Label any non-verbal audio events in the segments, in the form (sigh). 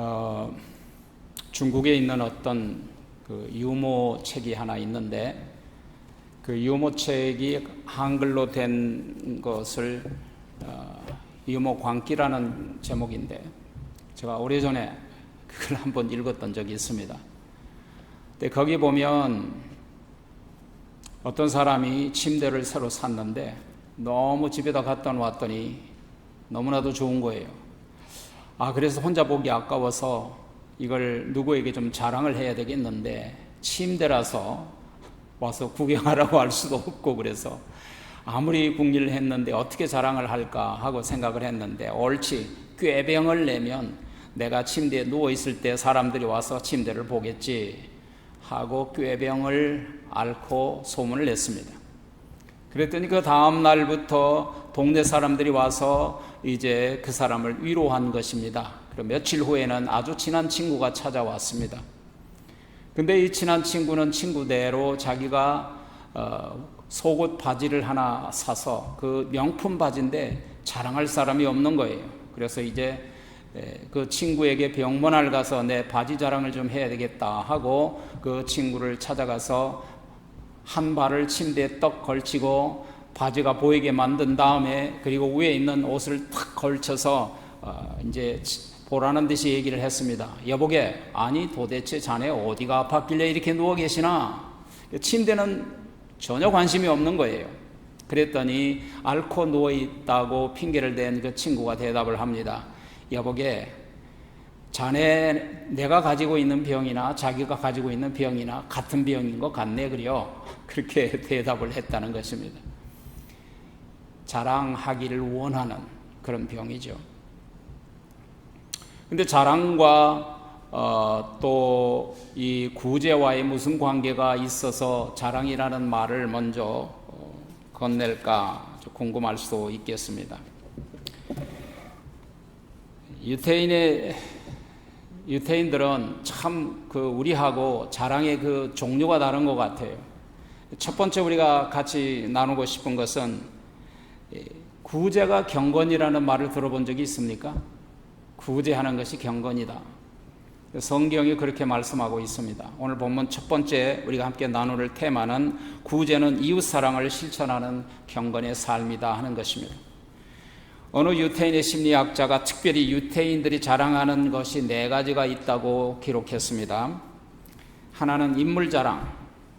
어, 중국에 있는 어떤 그 유모 책이 하나 있는데 그 유모 책이 한글로 된 것을 어, 유모 광기라는 제목인데 제가 오래전에 그걸 (laughs) 한번 읽었던 적이 있습니다. 근데 거기 보면 어떤 사람이 침대를 새로 샀는데 너무 집에다 갖다 놨더니 너무나도 좋은 거예요. 아, 그래서 혼자 보기 아까워서 이걸 누구에게 좀 자랑을 해야 되겠는데 침대라서 와서 구경하라고 할 수도 없고 그래서 아무리 궁리를 했는데 어떻게 자랑을 할까 하고 생각을 했는데 옳지 꾀병을 내면 내가 침대에 누워 있을 때 사람들이 와서 침대를 보겠지 하고 꾀병을 앓고 소문을 냈습니다. 그랬더니 그 다음 날부터 동네 사람들이 와서 이제 그 사람을 위로한 것입니다. 그리고 며칠 후에는 아주 친한 친구가 찾아왔습니다. 근데 이 친한 친구는 친구대로 자기가 어, 속옷 바지를 하나 사서 그 명품 바지인데 자랑할 사람이 없는 거예요. 그래서 이제 그 친구에게 병문안 가서 내 바지 자랑을 좀 해야 되겠다 하고 그 친구를 찾아가서 한 발을 침대에 떡 걸치고 바지가 보이게 만든 다음에 그리고 위에 있는 옷을 탁 걸쳐서 어 이제 보라는 듯이 얘기를 했습니다. 여보게 아니 도대체 자네 어디가 아팠길래 이렇게 누워 계시나? 침대는 전혀 관심이 없는 거예요. 그랬더니 앓고 누워 있다고 핑계를 댄 그 친구가 대답을 합니다. 여보게 자네 내가 가지고 있는 병이나 자기가 가지고 있는 병이나 같은 병인 것 같네 그래요. 그렇게 (laughs) 대답을 했다는 것입니다. 자랑하기를 원하는 그런 병이죠. 근데 자랑과 어, 또 이 구제와의 무슨 관계가 있어서 자랑이라는 말을 먼저 어, 건넬까 궁금할 수도 있겠습니다. 유태인의 유태인들은 참 그 우리하고 자랑의 그 종류가 다른 것 같아요. 첫 번째 우리가 같이 나누고 싶은 것은 구제가 경건이라는 말을 들어본 적이 있습니까? 구제하는 것이 경건이다. 성경이 그렇게 말씀하고 있습니다. 오늘 본문 첫 번째 우리가 함께 나눌 테마는 구제는 이웃 사랑을 실천하는 경건의 삶이다 하는 것입니다. 어느 유태인의 심리학자가 특별히 유태인들이 자랑하는 것이 네 가지가 있다고 기록했습니다. 하나는 인물 자랑,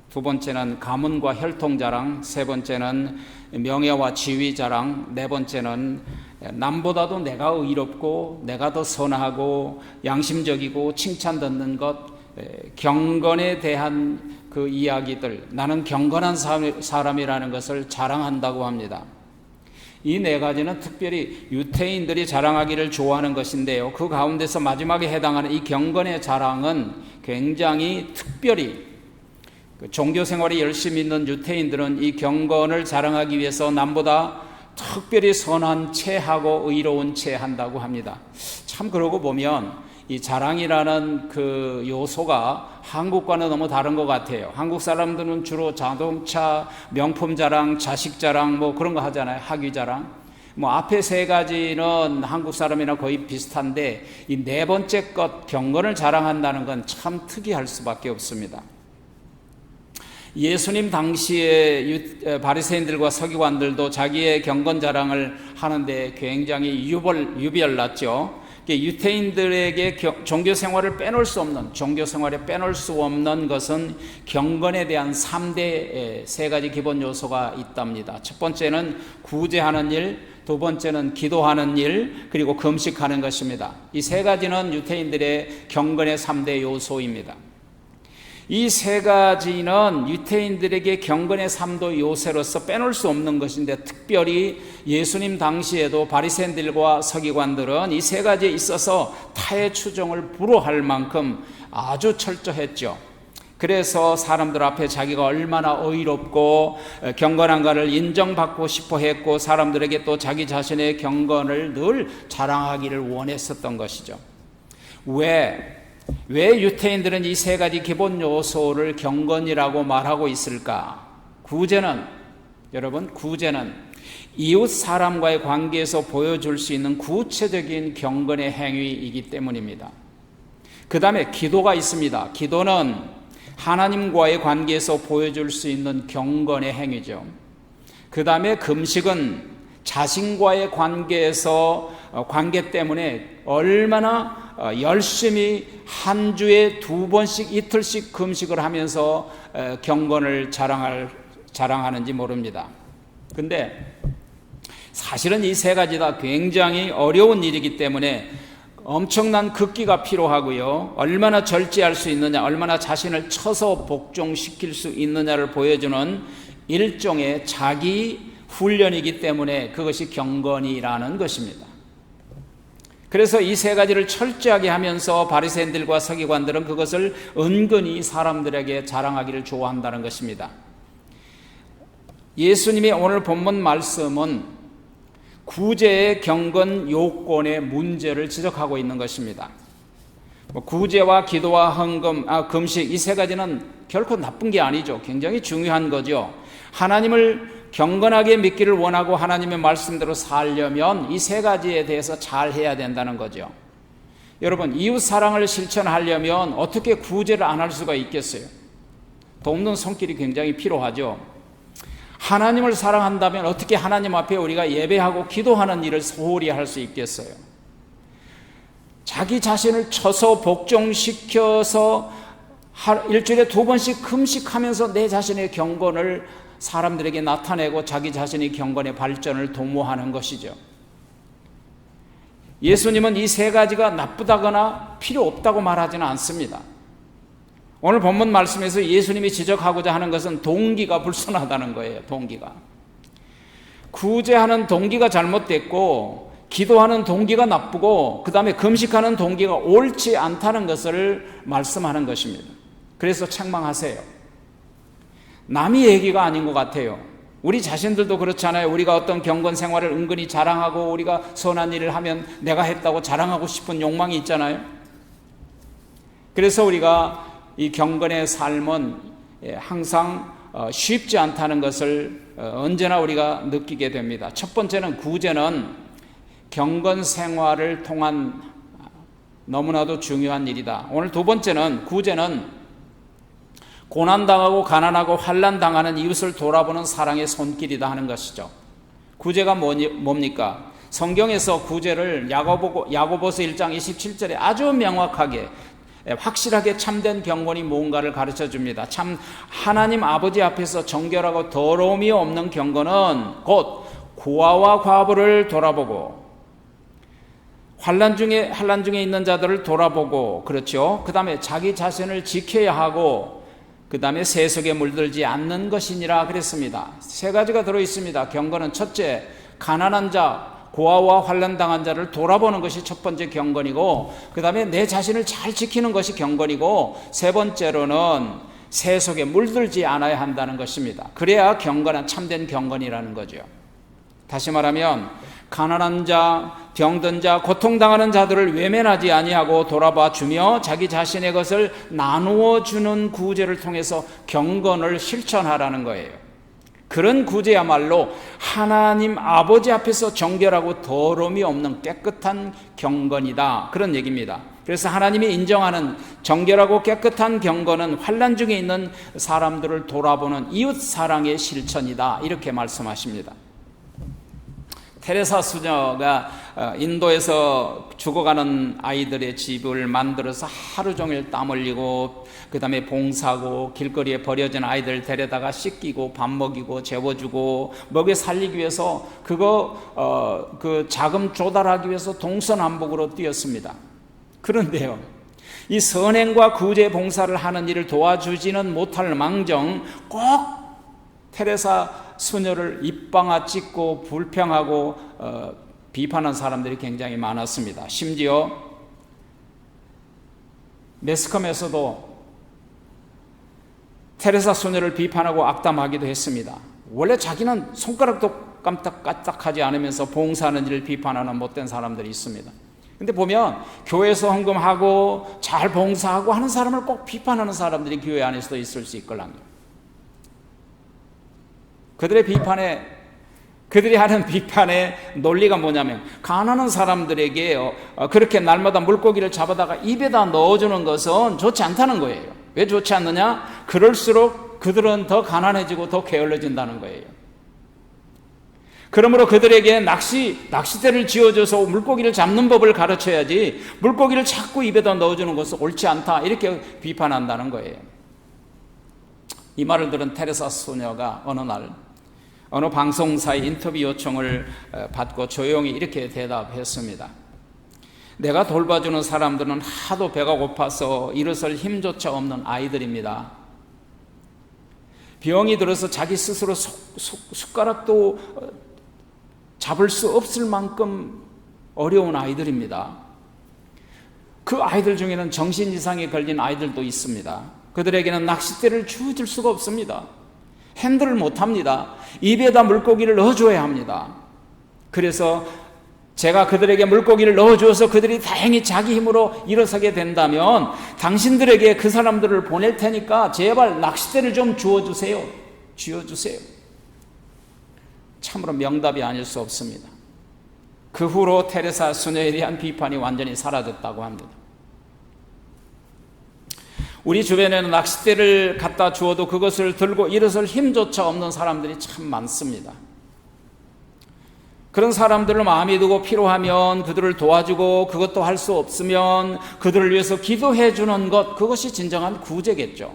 두 번째는 가문과 혈통 자랑, 세 번째는 명예와 지위 자랑, 네 번째는 남보다도 내가 의롭고 내가 더 선하고 양심적이고 칭찬 듣는 것, 경건에 대한 그 이야기들, 나는 경건한 사람이라는 것을 자랑한다고 합니다. 이 네 가지는 특별히 유태인들이 자랑하기를 좋아하는 것인데요. 그 가운데서 마지막에 해당하는 이 경건의 자랑은 굉장히 특별히 그 종교 생활에 열심히 있는 유태인들은 이 경건을 자랑하기 위해서 남보다 특별히 선한 체하고 의로운 체 한다고 합니다. 참 그러고 보면 이 자랑이라는 그 요소가 한국과는 너무 다른 것 같아요. 한국 사람들은 주로 자동차, 명품 자랑, 자식 자랑 뭐 그런 거 하잖아요. 학위 자랑. 뭐 앞에 세 가지는 한국 사람이랑 거의 비슷한데 이 네 번째 것 경건을 자랑한다는 건 참 특이할 수밖에 없습니다. 예수님 당시에 바리새인들과 서기관들도 자기의 경건 자랑을 하는데 굉장히 유별, 유별났죠. 유태인들에게 종교 생활을 빼놓을 수 없는 종교 생활에 빼놓을 수 없는 것은 경건에 대한 3대 세 가지 기본 요소가 있답니다. 첫 번째는 구제하는 일, 두 번째는 기도하는 일, 그리고 금식하는 것입니다. 이 세 가지는 유태인들의 경건의 3대 요소입니다. 이 세 가지는 유태인들에게 경건의 삶도 요새로서 빼놓을 수 없는 것인데 특별히 예수님 당시에도 바리새인들과 서기관들은 이 세 가지에 있어서 타의 추종을 불허할 만큼 아주 철저했죠. 그래서 사람들 앞에 자기가 얼마나 의롭고 경건한가를 인정받고 싶어 했고 사람들에게 또 자기 자신의 경건을 늘 자랑하기를 원했었던 것이죠. 왜? 왜 유태인들은 이 세 가지 기본 요소를 경건이라고 말하고 있을까? 구제는, 여러분, 구제는 이웃 사람과의 관계에서 보여줄 수 있는 구체적인 경건의 행위이기 때문입니다. 그 다음에 기도가 있습니다. 기도는 하나님과의 관계에서 보여줄 수 있는 경건의 행위죠. 그 다음에 금식은 자신과의 관계에서 어, 관계 때문에 얼마나 어, 열심히 한 주에 두 번씩 이틀씩 금식을 하면서 어, 경건을 자랑할 자랑하는지 모릅니다. 근데 사실은 이 세 가지 다 굉장히 어려운 일이기 때문에 엄청난 극기가 필요하고요. 얼마나 절제할 수 있느냐, 얼마나 자신을 쳐서 복종시킬 수 있느냐를 보여주는 일종의 자기 훈련이기 때문에 그것이 경건이라는 것입니다. 그래서 이 세 가지를 철저하게 하면서 바리새인들과 서기관들은 그것을 은근히 사람들에게 자랑하기를 좋아한다는 것입니다. 예수님의 오늘 본문 말씀은 구제의 경건 요건의 문제를 지적하고 있는 것입니다. 뭐 구제와 기도와 헌금, 아, 금식 이 세 가지는 결코 나쁜 게 아니죠. 굉장히 중요한 거죠. 하나님을 경건하게 믿기를 원하고 하나님의 말씀대로 살려면 이 세 가지에 대해서 잘 해야 된다는 거죠. 여러분, 이웃 사랑을 실천하려면 어떻게 구제를 안 할 수가 있겠어요? 돕는 손길이 굉장히 필요하죠. 하나님을 사랑한다면 어떻게 하나님 앞에 우리가 예배하고 기도하는 일을 소홀히 할 수 있겠어요? 자기 자신을 쳐서 복종시켜서 일주일에 두 번씩 금식하면서 내 자신의 경건을 사람들에게 나타내고 자기 자신의 경건의 발전을 도모하는 것이죠. 예수님은 이 세 가지가 나쁘다거나 필요 없다고 말하지는 않습니다. 오늘 본문 말씀에서 예수님이 지적하고자 하는 것은 동기가 불순하다는 거예요. 동기가. 구제하는 동기가 잘못됐고 기도하는 동기가 나쁘고 그 다음에 금식하는 동기가 옳지 않다는 것을 말씀하는 것입니다. 그래서 책망하세요. 남이 얘기가 아닌 것 같아요. 우리 자신들도 그렇잖아요. 우리가 어떤 경건 생활을 은근히 자랑하고 우리가 선한 일을 하면 내가 했다고 자랑하고 싶은 욕망이 있잖아요. 그래서 우리가 이 경건의 삶은 예, 항상 어, 쉽지 않다는 것을 어, 언제나 우리가 느끼게 됩니다. 첫 번째는 구제는 경건 생활을 통한 너무나도 중요한 일이다. 오늘 두 번째는 구제는 고난당하고 가난하고 환란당하는 이웃을 돌아보는 사랑의 손길이다 하는 것이죠. 구제가 뭐니, 뭡니까? 성경에서 구제를 야고보, 야고보서 1장 27절에 아주 명확하게 예, 확실하게 참된 경건이 뭔가를 가르쳐 줍니다. 참 하나님 아버지 앞에서 정결하고 더러움이 없는 경건은 곧 고아와 과부를 돌아보고 환란 중에 환란 중에 있는 자들을 돌아보고 그렇죠. 그다음에 자기 자신을 지켜야 하고 그 다음에 세속에 물들지 않는 것이니라 그랬습니다. 세 가지가 들어 있습니다. 경건은 첫째 가난한 자 고아와 환란 당한 자를 돌아보는 것이 첫 번째 경건이고 그 다음에 내 자신을 잘 지키는 것이 경건이고 세 번째로는 세속에 물들지 않아야 한다는 것입니다. 그래야 경건한 참된 경건이라는 거죠. 다시 말하면 가난한 자, 병든 자, 고통당하는 자들을 외면하지 아니하고 돌아봐 주며 자기 자신의 것을 나누어 주는 구제를 통해서 경건을 실천하라는 거예요. 그런 구제야말로 하나님 아버지 앞에서 정결하고 더러움이 없는 깨끗한 경건이다. 그런 얘기입니다. 그래서 하나님이 인정하는 정결하고 깨끗한 경건은 환란 중에 있는 사람들을 돌아보는 이웃 사랑의 실천이다. 이렇게 말씀하십니다. 테레사 수녀가 어, 인도에서 죽어가는 아이들의 집을 만들어서 하루 종일 땀 흘리고 그 다음에 봉사하고 길거리에 버려진 아이들 데려다가 씻기고 밥 먹이고 재워주고 먹여 살리기 위해서 그거 어, 그 자금 조달하기 위해서 동서남북으로 뛰었습니다. 그런데요. 이 선행과 구제 봉사를 하는 일을 도와주지는 못할 망정 꼭 테레사 수녀를 입방아 찍고 불평하고 어, 비판한 사람들이 굉장히 많았습니다. 심지어 매스컴에서도 테레사 소녀를 비판하고 악담하기도 했습니다. 원래 자기는 손가락도 깜짝깜짝하지 않으면서 봉사하는 일을 비판하는 못된 사람들이 있습니다. 근데 보면 교회에서 헌금하고 잘 봉사하고 하는 사람을 꼭 비판하는 사람들이 교회 안에서도 있을 수 있걸랑요. 그들의 비판에 그들이 하는 비판의 논리가 뭐냐면 가난한 사람들에게 어, 그렇게 날마다 물고기를 잡아다가 입에다 넣어주는 것은 좋지 않다는 거예요. 왜 좋지 않느냐? 그럴수록 그들은 더 가난해지고 더 게을러진다는 거예요. 그러므로 그들에게 낚시, 낚싯대를 지어줘서 물고기를 잡는 법을 가르쳐야지 물고기를 자꾸 입에다 넣어주는 것은 옳지 않다. 이렇게 비판한다는 거예요. 이 말을 들은 테레사 소녀가 어느 날 어느 방송사의 인터뷰 요청을 받고 조용히 이렇게 대답했습니다. 내가 돌봐주는 사람들은 하도 배가 고파서 일어설 힘조차 없는 아이들입니다. 병이 들어서 자기 스스로 숟가락도 잡을 수 없을 만큼 어려운 아이들입니다. 그 아이들 중에는 정신 이상이 걸린 아이들도 있습니다. 그들에게는 낚싯대를 주어줄 수가 없습니다. 핸들을 못 합니다. 입에다 물고기를 넣어줘야 합니다. 그래서 제가 그들에게 물고기를 넣어주어서 그들이 다행히 자기 힘으로 일어서게 된다면 당신들에게 그 사람들을 보낼 테니까 제발 낚싯대를 좀 주어주세요. 쥐어주세요. 참으로 명답이 아닐 수 없습니다. 그 후로 테레사 수녀에 대한 비판이 완전히 사라졌다고 합니다. 우리 주변에는 낚싯대를 갖다 주어도 그것을 들고 일어설 힘조차 없는 사람들이 참 많습니다. 그런 사람들을 마음에 두고 필요하면 그들을 도와주고 그것도 할 수 없으면 그들을 위해서 기도해 주는 것, 그것이 진정한 구제겠죠.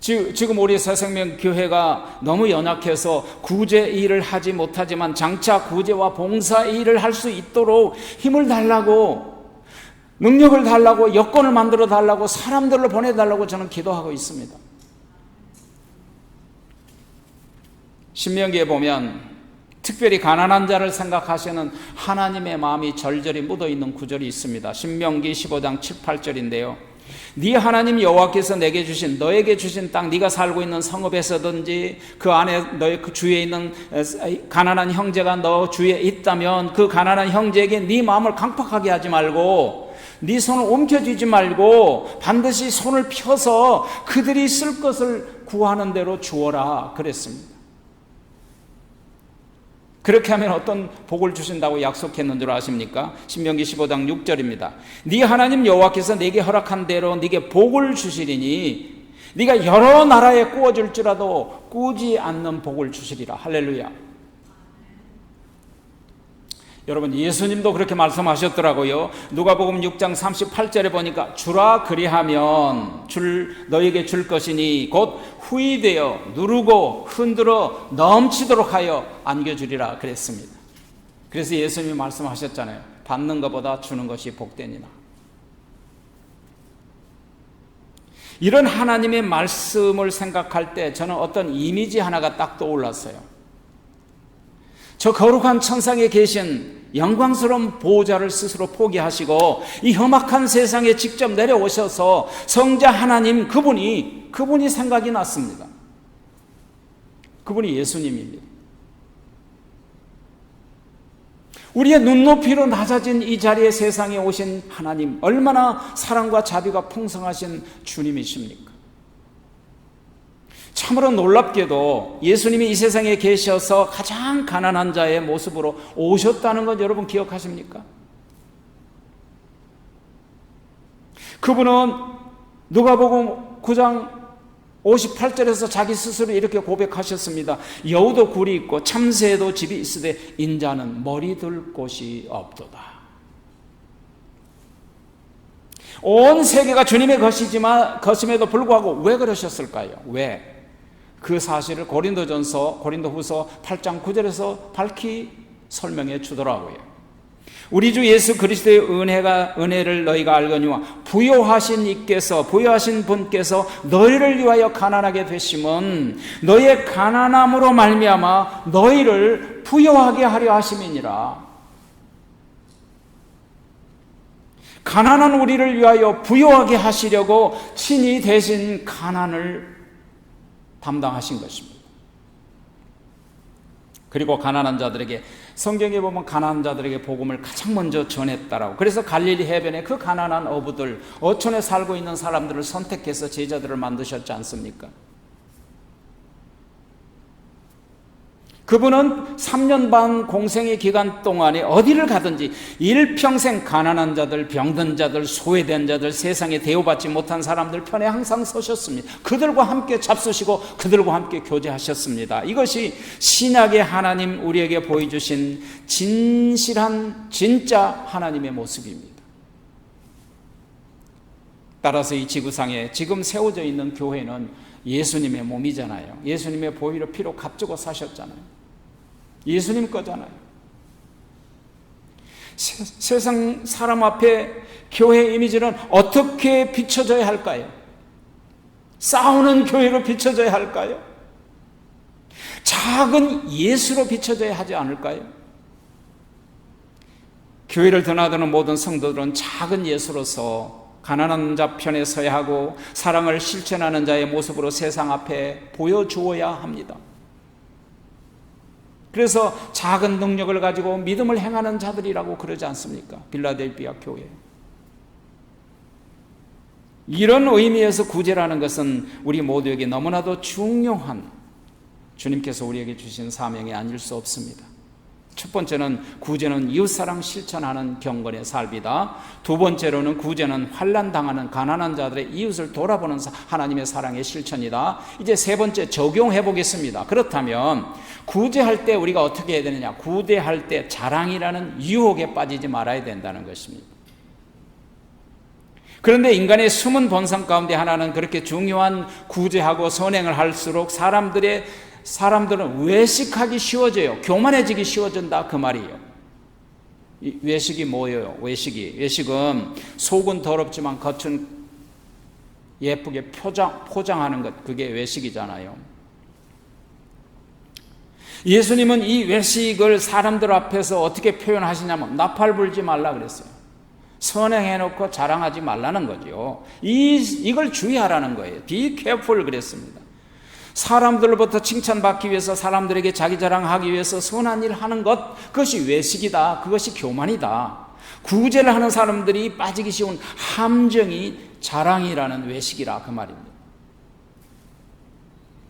지금 우리 새생명 교회가 너무 연약해서 구제 일을 하지 못하지만 장차 구제와 봉사 일을 할 수 있도록 힘을 달라고 능력을 달라고 여건을 만들어 달라고 사람들을 보내 달라고 저는 기도하고 있습니다. 신명기에 보면 특별히 가난한 자를 생각하시는 하나님의 마음이 절절히 묻어 있는 구절이 있습니다. 신명기 15장 7, 8절인데요. 네 하나님 여호와께서 내게 주신 너에게 주신 땅 네가 살고 있는 성읍에서든지 그 안에 너의 그 주위에 있는 가난한 형제가 너 주위에 있다면 그 가난한 형제에게 네 마음을 강팍하게 하지 말고 네 손을 움켜쥐지 말고 반드시 손을 펴서 그들이 쓸 것을 구하는 대로 주어라 그랬습니다. 그렇게 하면 어떤 복을 주신다고 약속했는 줄 아십니까? 신명기 15장 6절입니다. 네 하나님 여호와께서 네게 허락한 대로 네게 복을 주시리니 네가 여러 나라에 꾸어질지라도 꾸지 않는 복을 주시리라. 할렐루야. 여러분 예수님도 그렇게 말씀하셨더라고요. 누가복음 6장 38절에 보니까 주라 그리하면 줄 너에게 줄 것이니 곧 후이되어 누르고 흔들어 넘치도록 하여 안겨 주리라 그랬습니다. 그래서 예수님이 말씀하셨잖아요. 받는 것보다 주는 것이 복되니라. 이런 하나님의 말씀을 생각할 때 저는 어떤 이미지 하나가 딱 떠올랐어요. 저 거룩한 천상에 계신 영광스러운 보호자를 스스로 포기하시고 이 험악한 세상에 직접 내려오셔서 성자 하나님 그분이 그분이 생각이 났습니다. 그분이 예수님입니다. 우리의 눈높이로 낮아진 이 자리에 세상에 오신 하나님 얼마나 사랑과 자비가 풍성하신 주님이십니까? 참으로 놀랍게도 예수님이 이 세상에 계셔서 가장 가난한 자의 모습으로 오셨다는 것 여러분 기억하십니까? 그분은 누가복음 9장 58절에서 자기 스스로 이렇게 고백하셨습니다. 여우도 굴이 있고 참새도 집이 있으되 인자는 머리 둘 곳이 없도다. 온 세계가 주님의 것이지만 것임에도 불구하고 왜 그러셨을까요? 왜? 그 사실을 고린도전서 고린도후서 8장 9절에서 밝히 설명해 주더라고요. 우리 주 예수 그리스도의 은혜가 은혜를 너희가 알거니와 부여하신 이께서 부여하신 분께서 너희를 위하여 가난하게 되심은 너희의 가난함으로 말미암아 너희를 부여하게 하려 하심이니라. 가난한 우리를 위하여 부여하게 하시려고 친히 대신 가난을 담당하신 것입니다. 그리고 가난한 자들에게 성경에 보면 가난한 자들에게 복음을 가장 먼저 전했다라고. 그래서 갈릴리 해변에 그 가난한 어부들, 어촌에 살고 있는 사람들을 선택해서 제자들을 만드셨지 않습니까? 그분은 3년 반 공생의 기간 동안에 어디를 가든지 일평생 가난한 자들, 병든 자들, 소외된 자들, 세상에 대우받지 못한 사람들 편에 항상 서셨습니다. 그들과 함께 잡수시고 그들과 함께 교제하셨습니다. 이것이 신약의 하나님 우리에게 보여주신 진실한 진짜 하나님의 모습입니다. 따라서 이 지구상에 지금 세워져 있는 교회는 예수님의 몸이잖아요. 예수님의 보혈로 피로 값주고 사셨잖아요. 예수님 거잖아요. 세, 세상 사람 앞에 교회 이미지는 어떻게 비춰져야 할까요? 싸우는 교회로 비춰져야 할까요? 작은 예수로 비춰져야 하지 않을까요? 교회를 드나드는 모든 성도들은 작은 예수로서 가난한 자 편에 서야 하고 사랑을 실천하는 자의 모습으로 세상 앞에 보여주어야 합니다. 그래서 작은 능력을 가지고 믿음을 행하는 자들이라고 그러지 않습니까? 빌라델비아 교회. 이런 의미에서 구제라는 것은 우리 모두에게 너무나도 중요한 주님께서 우리에게 주신 사명이 아닐 수 없습니다. 첫 번째는 구제는 이웃사랑 실천하는 경건의 삶이다. 두 번째로는 구제는 환란 당하는 가난한 자들의 이웃을 돌아보는 하나님의 사랑의 실천이다. 이제 세 번째 적용해 보겠습니다. 그렇다면 구제할 때 우리가 어떻게 해야 되느냐? 구제할 때 자랑이라는 유혹에 빠지지 말아야 된다는 것입니다. 그런데 인간의 숨은 본성 가운데 하나는 그렇게 중요한 구제하고 선행을 할수록 사람들의 사람들은 외식하기 쉬워져요. 교만해지기 쉬워진다 그 말이에요. 외식이 뭐예요? 외식이 외식은 속은 더럽지만 겉은 예쁘게 포장 포장하는 것 그게 외식이잖아요. 예수님은 이 외식을 사람들 앞에서 어떻게 표현하시냐면 나팔 불지 말라 그랬어요. 선행해놓고 자랑하지 말라는 거죠. 이, 이걸 주의하라는 거예요. Be careful 그랬습니다. 사람들로부터 칭찬받기 위해서 사람들에게 자기 자랑하기 위해서 선한 일 하는 것 그것이 외식이다. 그것이 교만이다. 구제를 하는 사람들이 빠지기 쉬운 함정이 자랑이라는 외식이라 그 말입니다.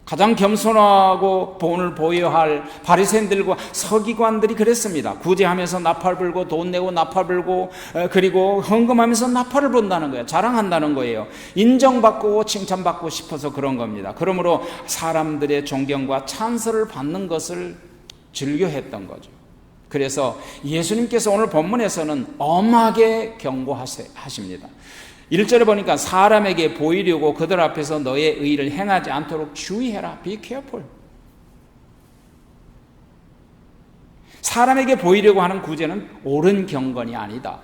가장 겸손하고 본을 보여야 할 바리새인들과 서기관들이 그랬습니다. 구제하면서 나팔 불고 돈 내고 나팔 불고 그리고 헌금하면서 나팔을 본다는 거예요. 자랑한다는 거예요. 인정받고 칭찬받고 싶어서 그런 겁니다. 그러므로 사람들의 존경과 찬스를 받는 것을 즐겨했던 거죠. 그래서 예수님께서 오늘 본문에서는 엄하게 경고하십니다. 1절에 보니까 사람에게 보이려고 그들 앞에서 너의 의를 행하지 않도록 주의해라. Be careful. 사람에게 보이려고 하는 구제는 옳은 경건이 아니다.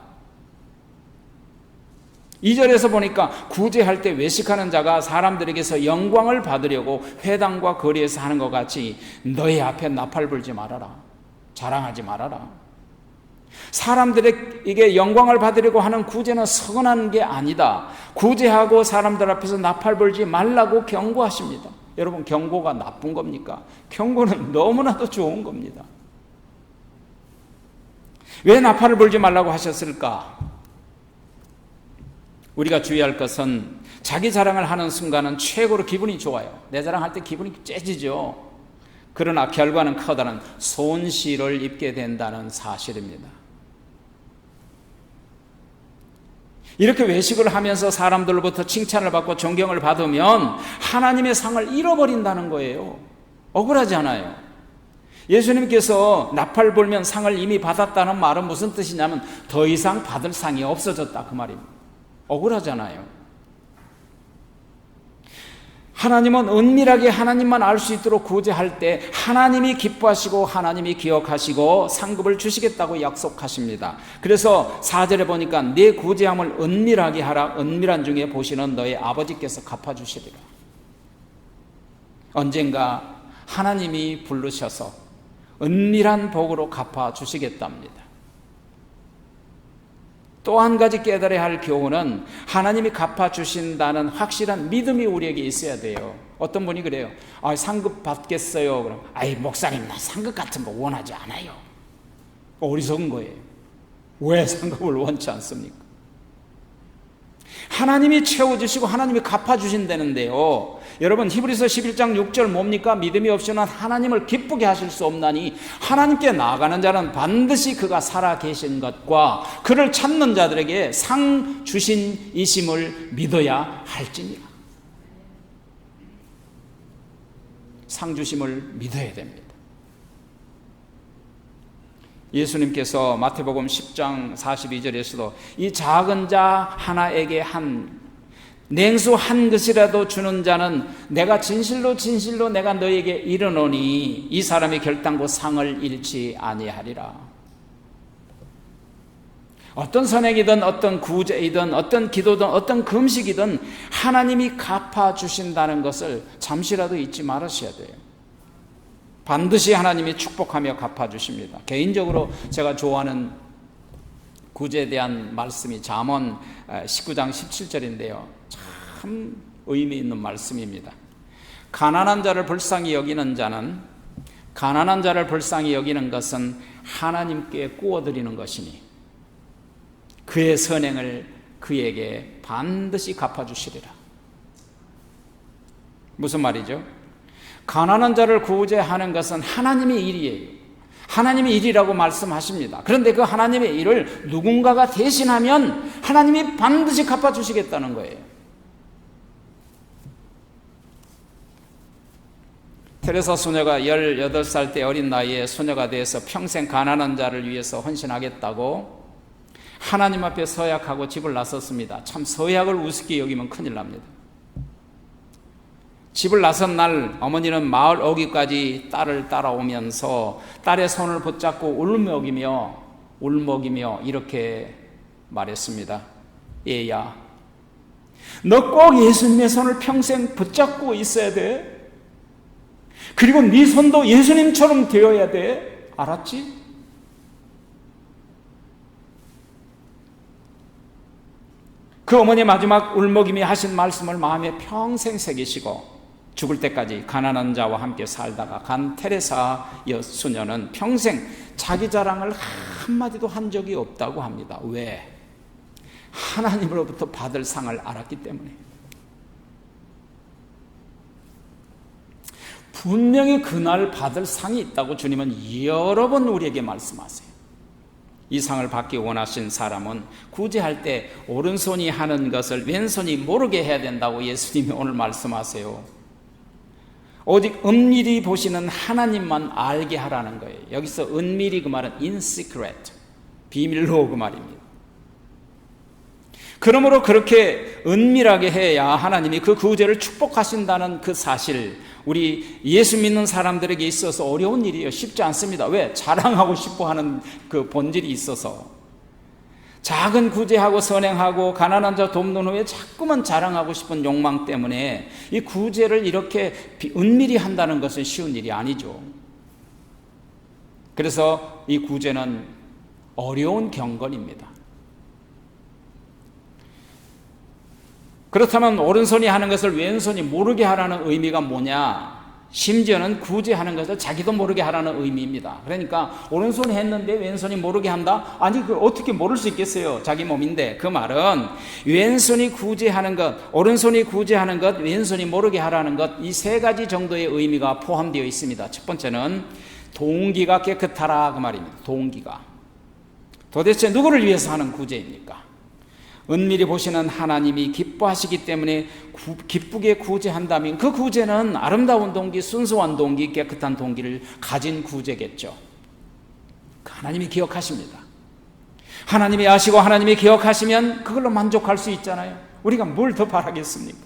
2절에서 보니까 구제할 때 외식하는 자가 사람들에게서 영광을 받으려고 회당과 거리에서 하는 것 같이 너의 앞에 나팔 불지 말아라. 자랑하지 말아라. 사람들에게 영광을 받으려고 하는 구제는 서운한 게 아니다. 구제하고 사람들 앞에서 나팔 불지 말라고 경고하십니다. 여러분, 경고가 나쁜 겁니까? 경고는 (laughs) 너무나도 좋은 겁니다. 왜 나팔을 불지 말라고 하셨을까? 우리가 주의할 것은 자기 자랑을 하는 순간은 최고로 기분이 좋아요. 내 자랑할 때 기분이 째지죠. 그러나 결과는 커다란 손실을 입게 된다는 사실입니다. 이렇게 외식을 하면서 사람들로부터 칭찬을 받고 존경을 받으면 하나님의 상을 잃어버린다는 거예요. 억울하지 않아요. 예수님께서 나팔 불면 상을 이미 받았다는 말은 무슨 뜻이냐면 더 이상 받을 상이 없어졌다 그 말입니다. 억울하잖아요. 하나님은 은밀하게 하나님만 알 수 있도록 구제할 때 하나님이 기뻐하시고 하나님이 기억하시고 상급을 주시겠다고 약속하십니다. 그래서 4절에 보니까 내 구제함을 은밀하게 하라 은밀한 중에 보시는 너의 아버지께서 갚아 주시리라. 언젠가 하나님이 부르셔서 은밀한 복으로 갚아 주시겠답니다. 또 한 가지 깨달아야 할 교훈은 하나님이 갚아주신다는 확실한 믿음이 우리에게 있어야 돼요. 어떤 분이 그래요. 아, 상급 받겠어요. 그럼, 아이, 목사님, 나 상급 같은 거 원하지 않아요. 어리석은 거예요. 왜 상급을 원치 않습니까? 하나님이 채워주시고 하나님이 갚아주신다는데요. 여러분 히브리서 11장 6절 뭡니까? 믿음이 없이는 하나님을 기쁘게 하실 수 없나니 하나님께 나아가는 자는 반드시 그가 살아 계신 것과 그를 찾는 자들에게 상 주신 이심을 믿어야 할지니라. 상 주심을 믿어야 됩니다. 예수님께서 마태복음 10장 42절에서도 이 작은 자 하나에게 한 냉수 한 그릇이라도 주는 자는 내가 진실로 진실로 내가 너에게 이르노니 이 사람이 결단코 상을 잃지 아니하리라. 어떤 선행이든 어떤 구제이든 어떤 기도든 어떤 금식이든 하나님이 갚아 주신다는 것을 잠시라도 잊지 말으셔야 돼요. 반드시 하나님이 축복하며 갚아 주십니다. 개인적으로 제가 좋아하는 구제에 대한 말씀이 잠언 19장 17절인데요. 참 의미 있는 말씀입니다. 가난한 자를 불쌍히 여기는 자는 가난한 자를 불쌍히 여기는 것은 하나님께 구워드리는 것이니 그의 선행을 그에게 반드시 갚아주시리라. 무슨 말이죠? 가난한 자를 구제하는 것은 하나님의 일이에요. 하나님의 일이라고 말씀하십니다. 그런데 그 하나님의 일을 누군가가 대신하면 하나님이 반드시 갚아주시겠다는 거예요. 테레사 소녀가 18살 때 어린 나이에 소녀가 되어서 평생 가난한 자를 위해서 헌신하겠다고 하나님 앞에 서약하고 집을 나섰습니다. 참 서약을 우습게 여기면 큰일 납니다. 집을 나선 날 어머니는 마을 어귀까지 딸을 따라오면서 딸의 손을 붙잡고 울먹이며 울먹이며 이렇게 말했습니다. 얘야, 너 꼭 예수님의 손을 평생 붙잡고 있어야 돼. 그리고 네 손도 예수님처럼 되어야 돼. 알았지? 그 어머니 마지막 울먹임이 하신 말씀을 마음에 평생 새기시고 죽을 때까지 가난한 자와 함께 살다가 간 테레사 여수녀는 평생 자기 자랑을 한마디도 한 적이 없다고 합니다. 왜? 하나님으로부터 받을 상을 알았기 때문에. 분명히 그날 받을 상이 있다고 주님은 여러 번 우리에게 말씀하세요. 이 상을 받기 원하신 사람은 구제할 때 오른손이 하는 것을 왼손이 모르게 해야 된다고 예수님이 오늘 말씀하세요. 오직 은밀히 보시는 하나님만 알게 하라는 거예요. 여기서 은밀히 그 말은 in secret, 비밀로 그 말입니다. 그러므로 그렇게 은밀하게 해야 하나님이 그 구제를 축복하신다는 그 사실, 우리 예수 믿는 사람들에게 있어서 어려운 일이에요. 쉽지 않습니다. 왜? 자랑하고 싶어 하는 그 본질이 있어서. 작은 구제하고 선행하고 가난한 자 돕는 후에 자꾸만 자랑하고 싶은 욕망 때문에 이 구제를 이렇게 은밀히 한다는 것은 쉬운 일이 아니죠. 그래서 이 구제는 어려운 경건입니다. 그렇다면 오른손이 하는 것을 왼손이 모르게 하라는 의미가 뭐냐? 심지어는 구제하는 것을 자기도 모르게 하라는 의미입니다. 그러니까 오른손이 했는데 왼손이 모르게 한다? 아니, 그 어떻게 모를 수 있겠어요? 자기 몸인데. 그 말은 왼손이 구제하는 것, 오른손이 구제하는 것, 왼손이 모르게 하라는 것, 이 세 가지 정도의 의미가 포함되어 있습니다. 첫 번째는 동기가 깨끗하라. 그 말입니다. 동기가. 도대체 누구를 위해서 하는 구제입니까? 은밀히 보시는 하나님이 기뻐하시기 때문에 구, 기쁘게 구제한다면 그 구제는 아름다운 동기, 순수한 동기, 깨끗한 동기를 가진 구제겠죠. 그 하나님이 기억하십니다. 하나님이 아시고 하나님이 기억하시면 그걸로 만족할 수 있잖아요. 우리가 뭘 더 바라겠습니까?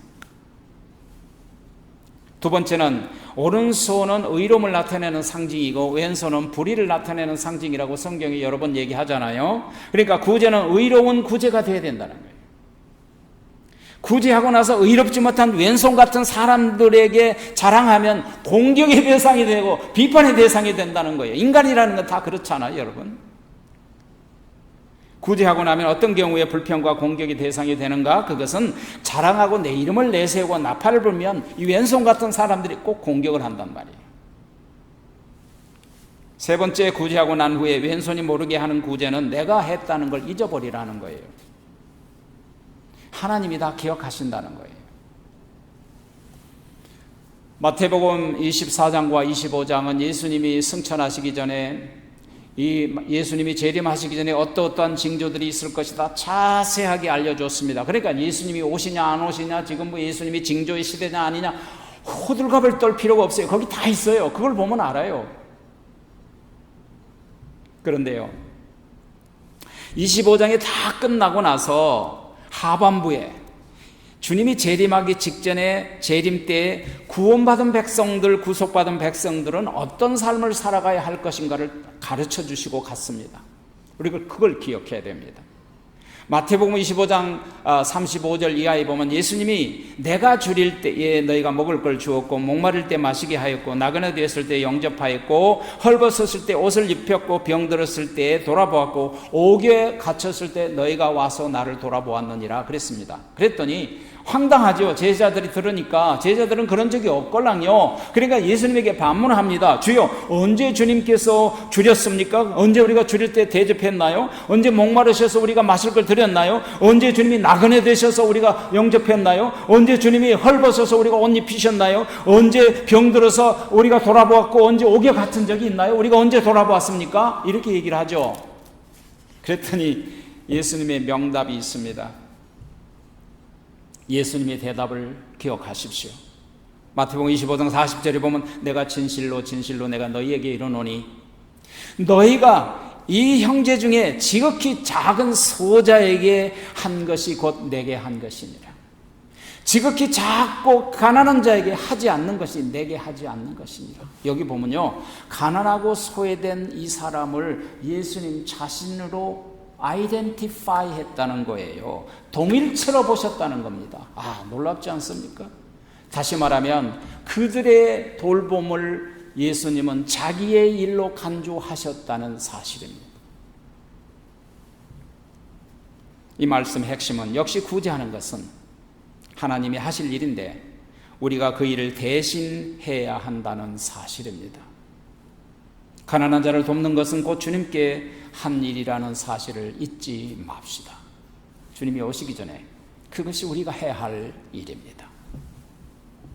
두 번째는 오른손은 의로움을 나타내는 상징이고 왼손은 불의를 나타내는 상징이라고 성경이 여러 번 얘기하잖아요. 그러니까 구제는 의로운 구제가 되어야 된다는 거예요. 구제하고 나서 의롭지 못한 왼손 같은 사람들에게 자랑하면 공격의 대상이 되고 비판의 대상이 된다는 거예요. 인간이라는 건 다 그렇잖아요, 여러분. 구제하고 나면 어떤 경우에 불평과 공격의 대상이 되는가? 그것은 자랑하고 내 이름을 내세우고 나팔을 불면 이 왼손 같은 사람들이 꼭 공격을 한단 말이에요. 세 번째 구제하고 난 후에 왼손이 모르게 하는 구제는 내가 했다는 걸 잊어버리라는 거예요. 하나님이 다 기억하신다는 거예요. 마태복음 24장과 25장은 예수님이 승천하시기 전에 이 예수님이 재림하시기 전에 어떠어떠한 징조들이 있을 것이다 자세하게 알려줬습니다. 그러니까 예수님이 오시냐 안 오시냐 지금 뭐 예수님이 징조의 시대냐 아니냐 호들갑을 떨 필요가 없어요. 거기 다 있어요. 그걸 보면 알아요. 그런데요. 25장이 다 끝나고 나서 하반부에 주님이 재림하기 직전에 재림 때 구원받은 백성들, 구속받은 백성들은 어떤 삶을 살아가야 할 것인가를 가르쳐 주시고 갔습니다. 우리가 그걸 기억해야 됩니다. 마태복음 25장 35절 이하에 보면 예수님이 내가 줄일 때에 너희가 먹을 걸 주었고 목마를 때 마시게 하였고 나그네 되었을 때 영접하였고 헐벗었을 때 옷을 입혔고 병들었을 때 돌아보았고 옥에 갇혔을 때 너희가 와서 나를 돌아보았느니라 그랬습니다. 그랬더니 황당하죠. 제자들이 들으니까 제자들은 그런 적이 없걸랑요. 그러니까 예수님에게 반문합니다. 주여 언제 주님께서 줄였습니까? 언제 우리가 줄일 때 대접했나요? 언제 목마르셔서 우리가 마실 걸 드렸나요? 언제 주님이 나그네 되셔서 우리가 영접했나요? 언제 주님이 헐벗어서 우리가 옷 입히셨나요? 언제 병들어서 우리가 돌아보았고 언제 옥에 같은 적이 있나요? 우리가 언제 돌아보았습니까? 이렇게 얘기를 하죠. 그랬더니 예수님의 명답이 있습니다. 예수님의 대답을 기억하십시오. 마태복음 25장 40절에 보면 내가 진실로 진실로 내가 너희에게 이르노니 너희가 이 형제 중에 지극히 작은 소자에게 한 것이 곧 내게 한 것이니라. 지극히 작고 가난한 자에게 하지 않는 것이 내게 하지 않는 것이니라. 여기 보면요. 가난하고 소외된 이 사람을 예수님 자신으로 아이덴티파이 했다는 거예요. 동일체로 보셨다는 겁니다. 아, 놀랍지 않습니까? 다시 말하면 그들의 돌봄을 예수님은 자기의 일로 간주하셨다는 사실입니다. 이 말씀 핵심은 역시 구제하는 것은 하나님이 하실 일인데 우리가 그 일을 대신해야 한다는 사실입니다. 가난한 자를 돕는 것은 곧 주님께 한 일이라는 사실을 잊지 맙시다. 주님이 오시기 전에 그것이 우리가 해야 할 일입니다.